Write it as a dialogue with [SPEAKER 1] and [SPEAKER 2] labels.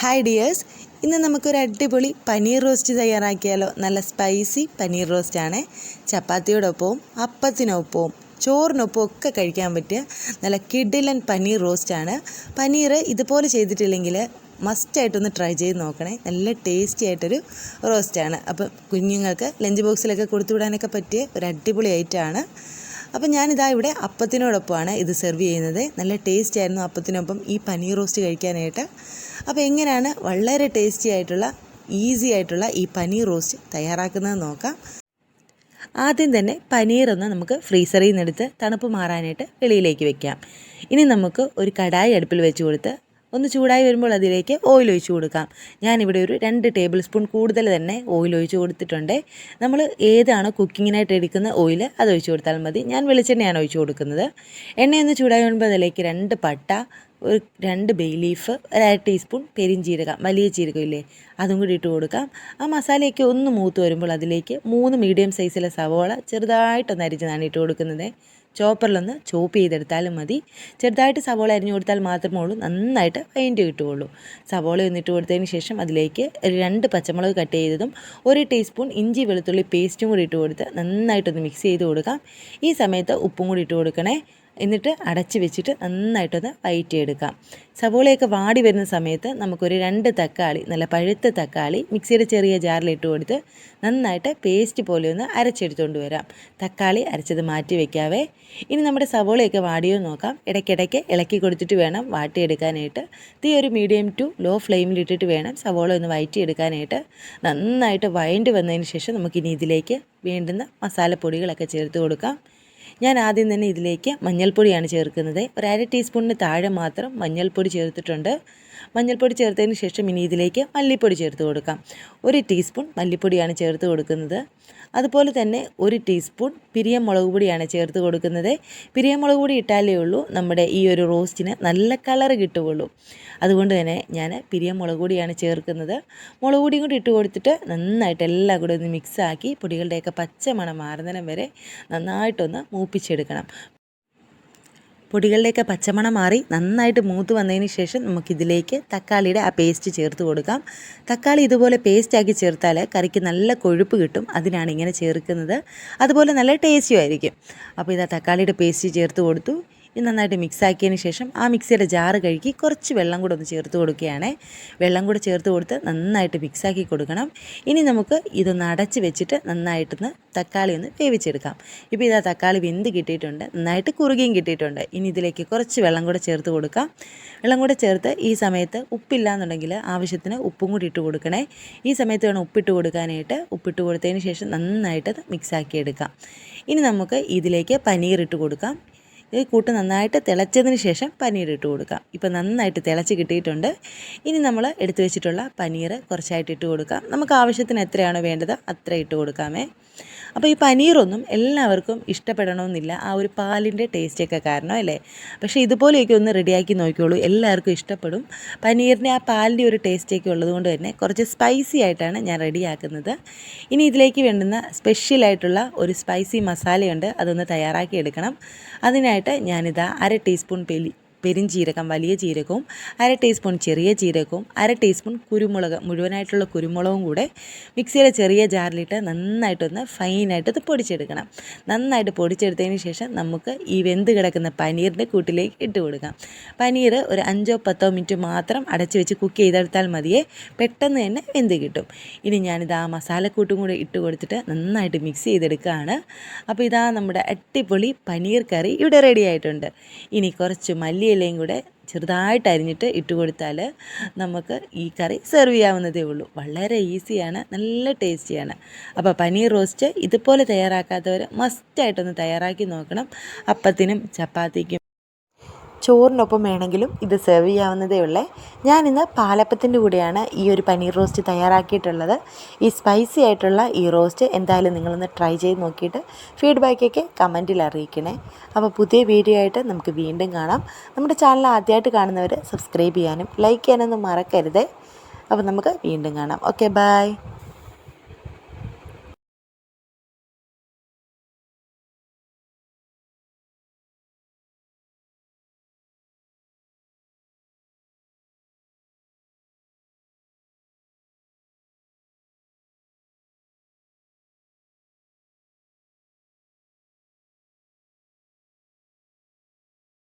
[SPEAKER 1] Hi dears ഇന്ന് നമുക്കൊരു അടിപൊളി പനീർ റോസ്റ്റ് തയ്യാറാക്കിയാലോ. നല്ല സ്പൈസി പനീർ റോസ്റ്റാണ് ചപ്പാത്തിയോടൊപ്പവും അപ്പത്തിനൊപ്പവും ചോറിനൊപ്പം ഒക്കെ കഴിക്കാൻ പറ്റിയ നല്ല കിഡിലൻ പനീർ റോസ്റ്റാണ് പനീർ ഇതുപോലെ ചെയ്തിട്ടില്ലെങ്കിൽ മസ്റ്റായിട്ടൊന്ന് ട്രൈ ചെയ്ത് നോക്കണേ. നല്ല ടേസ്റ്റി ആയിട്ടൊരു റോസ്റ്റാണ് അപ്പം കുഞ്ഞുങ്ങൾക്ക് ലഞ്ച് ബോക്സിലൊക്കെ കൊടുത്തു വിടാനൊക്കെ പറ്റിയ ഒരു അടിപൊളി ഐറ്റമാണ് അപ്പം ഞാനിതാ ഇവിടെ അപ്പത്തിനോടൊപ്പമാണ് ഇത് സെർവ് ചെയ്യുന്നത്. നല്ല ടേസ്റ്റ് ആയിരുന്നു അപ്പത്തിനൊപ്പം ഈ പനീർ റോസ്റ്റ് കഴിക്കാനായിട്ട്. അപ്പോൾ എങ്ങനെയാണ് വളരെ ടേസ്റ്റി ആയിട്ടുള്ള ഈസി ആയിട്ടുള്ള ഈ പനീർ റോസ്റ്റ് തയ്യാറാക്കുന്നത് നോക്കാം. ആദ്യം തന്നെ പനീർ ഒന്ന് നമുക്ക് ഫ്രീസറിൽ നിന്നെടുത്ത് തണുപ്പ് മാറാനായിട്ട് വെളിയിലേക്ക് വെക്കാം. ഇനി നമുക്ക് ഒരു കടായി അടുപ്പിൽ വെച്ച് കൊടുത്ത് ഒന്ന് ചൂടായി വരുമ്പോൾ അതിലേക്ക് ഓയിൽ ഒഴിച്ച് കൊടുക്കാം. ഞാനിവിടെ ഒരു രണ്ട് ടേബിൾ സ്പൂൺ കൂടുതൽ തന്നെ ഓയിൽ ഒഴിച്ച് കൊടുത്തിട്ടുണ്ട്. നമ്മൾ ഏതാണോ കുക്കിങ്ങിനായിട്ട് എടുക്കുന്ന ഓയിൽ അത് ഒഴിച്ച് കൊടുത്താൽ മതി. ഞാൻ വെളിച്ചെണ്ണയാണ് ഒഴിച്ച് കൊടുക്കുന്നത്. എണ്ണയൊന്ന് ചൂടായി വരുമ്പോൾ അതിലേക്ക് രണ്ട് പട്ട ഒരു രണ്ട് ബേ ലീഫ് ഒരു അര ടീസ്പൂൺ പെരിഞ്ചീരകം വലിയ ജീരകം ഇല്ലേ അതും കൂടി ഇട്ട് കൊടുക്കാം. ആ മസാലയൊക്കെ ഒന്ന് മൂത്ത് വരുമ്പോൾ അതിലേക്ക് മൂന്ന് മീഡിയം സൈസിലെ സവോള ചെറുതായിട്ടൊന്ന് അരിഞ്ഞതാണ് ഇട്ട് കൊടുക്കുന്നത്. ചോപ്പറിലൊന്ന് ചോപ്പ് ചെയ്തെടുത്താലും മതി. ചെറുതായിട്ട് സവോള അരിഞ്ഞു കൊടുത്താൽ മാത്രമേ ഉള്ളൂ നന്നായിട്ട് വൈൻഡ് കിട്ടുകയുള്ളൂ. സവോള ഒന്നിട്ട് കൊടുത്തതിന് ശേഷം അതിലേക്ക് രണ്ട് പച്ചമുളക് കട്ട് ചെയ്തതും ഒരു ടീസ്പൂൺ ഇഞ്ചി വെളുത്തുള്ളി പേസ്റ്റും കൂടി ഇട്ട് കൊടുത്ത് നന്നായിട്ടൊന്ന് മിക്സ് ചെയ്ത് കൊടുക്കാം. ഈ സമയത്ത് ഉപ്പും കൂടി ഇട്ട് കൊടുക്കണേ. എന്നിട്ട് അടച്ച് വെച്ചിട്ട് നന്നായിട്ടൊന്ന് വയറ്റിയെടുക്കാം. സവോളയൊക്കെ വാടി വരുന്ന സമയത്ത് നമുക്കൊരു രണ്ട് തക്കാളി നല്ല പഴുത്ത തക്കാളി മിക്സിയുടെ ചെറിയ ജാറിലിട്ട് കൊടുത്ത് നന്നായിട്ട് പേസ്റ്റ് പോലെ ഒന്ന് അരച്ചെടുത്തുകൊണ്ട് വരാം. തക്കാളി അരച്ചത് മാറ്റി വെക്കാവേ. ഇനി നമ്മുടെ സവോളയൊക്കെ വാടിയോ നോക്കാം. ഇടയ്ക്കിടയ്ക്ക് ഇളക്കി കൊടുത്തിട്ട് വേണം വാട്ടിയെടുക്കാനായിട്ട്. തീ ഒരു മീഡിയം ടു ലോ ഫ്ലെയിമിലിട്ടിട്ട് വേണം സവോള ഒന്ന് വയറ്റിയെടുക്കാനായിട്ട്. നന്നായിട്ട് വഴണ്ടി വന്നതിന് ശേഷം നമുക്കിനി ഇതിലേക്ക് വേണ്ടുന്ന മസാലപ്പൊടികളൊക്കെ ചേർത്ത് കൊടുക്കാം. ഞാൻ ആദ്യം തന്നെ ഇതിലേക്ക് മഞ്ഞൾപ്പൊടിയാണ് ചേർക്കുന്നത്. ഒരു അര ടീസ്പൂണിന് താഴെ മാത്രം മഞ്ഞൾപ്പൊടി ചേർത്തിട്ടുണ്ട്. മഞ്ഞൾപ്പൊടി ചേർത്തതിന് ശേഷം ഇനി ഇതിലേക്ക് മല്ലിപ്പൊടി ചേർത്ത് കൊടുക്കാം. ഒരു ടീസ്പൂൺ മല്ലിപ്പൊടിയാണ് ചേർത്ത് കൊടുക്കുന്നത്. അതുപോലെ തന്നെ ഒരു ടീസ്പൂൺ പിരിയം മുളക് പൊടിയാണ് ചേർത്ത് കൊടുക്കുന്നത്. പിരിയം മുളക് പൊടി ഇട്ടാലേ ഉള്ളൂ നമ്മുടെ ഈ ഒരു റോസ്റ്റിന് നല്ല കളർ കിട്ടുകയുള്ളൂ. അതുകൊണ്ട് തന്നെ ഞാൻ പിരിയം മുളക് പൊടിയാണ് ചേർക്കുന്നത്. മുളക് പൊടിയും കൂടി ഇട്ട് കൊടുത്തിട്ട് നന്നായിട്ട് എല്ലാം കൂടെ ഒന്ന് മിക്സാക്കി പൊടികളുടെയൊക്കെ പച്ച മണം മാറുന്നിടം വരെ നന്നായിട്ടൊന്ന് മൂപ്പിച്ചെടുക്കണം. പൊടികളുടെയൊക്കെ പച്ചമണം മാറി നന്നായിട്ട് മൂത്ത് വന്നതിന് ശേഷം നമുക്കിതിലേക്ക് തക്കാളിയുടെ ആ പേസ്റ്റ് ചേർത്ത് കൊടുക്കാം. തക്കാളി ഇതുപോലെ പേസ്റ്റാക്കി ചേർത്താൽ കറിക്ക് നല്ല കൊഴുപ്പ് കിട്ടും. അതിനാണ് ഇങ്ങനെ ചേർക്കുന്നത്. അതുപോലെ നല്ല ടേസ്റ്റും ആയിരിക്കും. അപ്പോൾ ഇതാ തക്കാളിയുടെ പേസ്റ്റ് ചേർത്ത് കൊടുത്തു. ഇത് നന്നായിട്ട് മിക്സ് ആക്കിയതിന് ശേഷം ആ മിക്സിയുടെ ജാറ് കഴുകി കുറച്ച് വെള്ളം കൂടെ ഒന്ന് ചേർത്ത് കൊടുക്കുകയാണ്. വെള്ളം കൂടെ ചേർത്ത് കൊടുത്ത് നന്നായിട്ട് മിക്സാക്കി കൊടുക്കണം. ഇനി നമുക്ക് ഇതൊന്ന് അടച്ച് വെച്ചിട്ട് നന്നായിട്ടൊന്ന് തക്കാളി ഒന്ന് വേവിച്ചെടുക്കാം. ഇപ്പോൾ ഇതാ തക്കാളി വെന്ത് കിട്ടിയിട്ടുണ്ട്. നന്നായിട്ട് കുറുകിയും കിട്ടിയിട്ടുണ്ട്. ഇനി ഇതിലേക്ക് കുറച്ച് വെള്ളം കൂടെ ചേർത്ത് കൊടുക്കാം. വെള്ളം കൂടെ ചേർത്ത് ഈ സമയത്ത് ഉപ്പില്ല എന്നുണ്ടെങ്കിൽ ആവശ്യത്തിന് ഉപ്പും കൂടി ഇട്ട് കൊടുക്കണേ. ഈ സമയത്ത് വേണം ഉപ്പിട്ട് കൊടുക്കാനായിട്ട്. ഉപ്പിട്ട് കൊടുത്തതിന് ശേഷം നന്നായിട്ട് മിക്സാക്കി എടുക്കാം. ഇനി നമുക്ക് ഇതിലേക്ക് പനീർ ഇട്ട് കൊടുക്കാം. ഈ കൂട്ട് നന്നായിട്ട് തിളച്ചതിന് ശേഷം പനീർ ഇട്ട് കൊടുക്കാം. ഇപ്പോൾ നന്നായിട്ട് തിളച്ച് കിട്ടിയിട്ടുണ്ട്. ഇനി നമ്മൾ എടുത്തു വെച്ചിട്ടുള്ള പനീർ കുറച്ചായിട്ട് ഇട്ട് കൊടുക്കാം. നമുക്ക് ആവശ്യത്തിന് എത്രയാണോ വേണ്ടത് അത്ര ഇട്ട് കൊടുക്കാമേ. അപ്പോൾ ഈ പനീറൊന്നും എല്ലാവർക്കും ഇഷ്ടപ്പെടണമെന്നില്ല. ആ ഒരു പാലിന്റെ ടേസ്റ്റൊക്കെ കാരണം അല്ലേ? പക്ഷേ ഇതുപോലെയൊക്കെ ഒന്ന് റെഡിയാക്കി നോക്കിയോളൂ എല്ലാവർക്കും ഇഷ്ടപ്പെടും. പനീറിന്റെ ആ പാലിന്റെ ഒരു ടേസ്റ്റൊക്കെ ഉള്ളതുകൊണ്ട് തന്നെ കുറച്ച് സ്പൈസി ആയിട്ടാണ് ഞാൻ റെഡിയാക്കുന്നത്. ഇനി ഇതിലേക്ക് വേണ്ടുന്ന സ്പെഷ്യലായിട്ടുള്ള ഒരു സ്പൈസി മസാലയുണ്ട്. അതൊന്ന് തയ്യാറാക്കി എടുക്കണം. അതിനായിട്ട് ഞാനിതാ അര ടീസ്പൂൺ പെലി പെരിഞ്ചീരകം വലിയ ജീരകവും അര ടീസ്പൂൺ ചെറിയ ജീരകവും അര ടീസ്പൂൺ കുരുമുളക് മുഴുവനായിട്ടുള്ള കുരുമുളകും കൂടെ മിക്സിയിലെ ചെറിയ ജാറിലിട്ട് നന്നായിട്ടൊന്ന് ഫൈനായിട്ട് ഇത് പൊടിച്ചെടുക്കണം. നന്നായിട്ട് പൊടിച്ചെടുത്തതിന് ശേഷം നമുക്ക് ഈ വെന്ത് കിടക്കുന്ന പനീറിന്റെ കൂട്ടിലേക്ക് ഇട്ട് കൊടുക്കാം. പനീർ ഒരു അഞ്ചോ പത്തോ മിനിറ്റ് മാത്രം അടച്ച് വെച്ച് കുക്ക് ചെയ്തെടുത്താൽ മതിയേ പെട്ടെന്ന് തന്നെ വെന്ത് കിട്ടും. ഇനി ഞാനിത് ആ മസാലക്കൂട്ടും കൂടെ ഇട്ട് കൊടുത്തിട്ട് നന്നായിട്ട് മിക്സ് ചെയ്തെടുക്കുകയാണ്. അപ്പോൾ ഇതാ നമ്മുടെ അടിപൊളി പനീർ കറി ഇവിടെ റെഡി ആയിട്ടുണ്ട്. ഇനി കുറച്ച് മല്ലി ഇലയും കൂടെ ചെറുതായിട്ട് അരിഞ്ഞിട്ട് ഇട്ട് കൊടുത്താൽ നമുക്ക് ഈ കറി സെർവ് ചെയ്യാവുന്നതേ ഉള്ളൂ. വളരെ ഈസിയാണ് നല്ല ടേസ്റ്റിയാണ് അപ്പോൾ പനീർ റോസ്റ്റ് ഇതുപോലെ തയ്യാറാക്കാത്തവർ മസ്റ്റായിട്ടൊന്ന് തയ്യാറാക്കി നോക്കണം. അപ്പത്തിനും ചപ്പാത്തിക്കും ചോറിനൊപ്പം വേണമെങ്കിലും ഇത് സെർവ് ചെയ്യാവുന്നതേ ഉള്ളേ ഞാനിന്ന് പാലപ്പത്തിന്റെ കൂടെയാണ് ഈ ഒരു പനീർ റോസ്റ്റ് തയ്യാറാക്കിയിട്ടുള്ളത്. ഈ സ്പൈസി ആയിട്ടുള്ള ഈ റോസ്റ്റ് എന്തായാലും നിങ്ങളൊന്ന് ട്രൈ ചെയ്ത് നോക്കിയിട്ട് ഫീഡ്ബാക്കൊക്കെ കമന്റിൽ അറിയിക്കണേ. അപ്പോൾ പുതിയ വീഡിയോ ആയിട്ട് നമുക്ക് വീണ്ടും കാണാം. നമ്മുടെ ചാനൽ ആദ്യമായിട്ട് കാണുന്നവർ സബ്സ്ക്രൈബ് ചെയ്യാനും ലൈക്ക് ചെയ്യാനൊന്നും മറക്കരുതേ. അപ്പോൾ നമുക്ക് വീണ്ടും കാണാം. Okay bye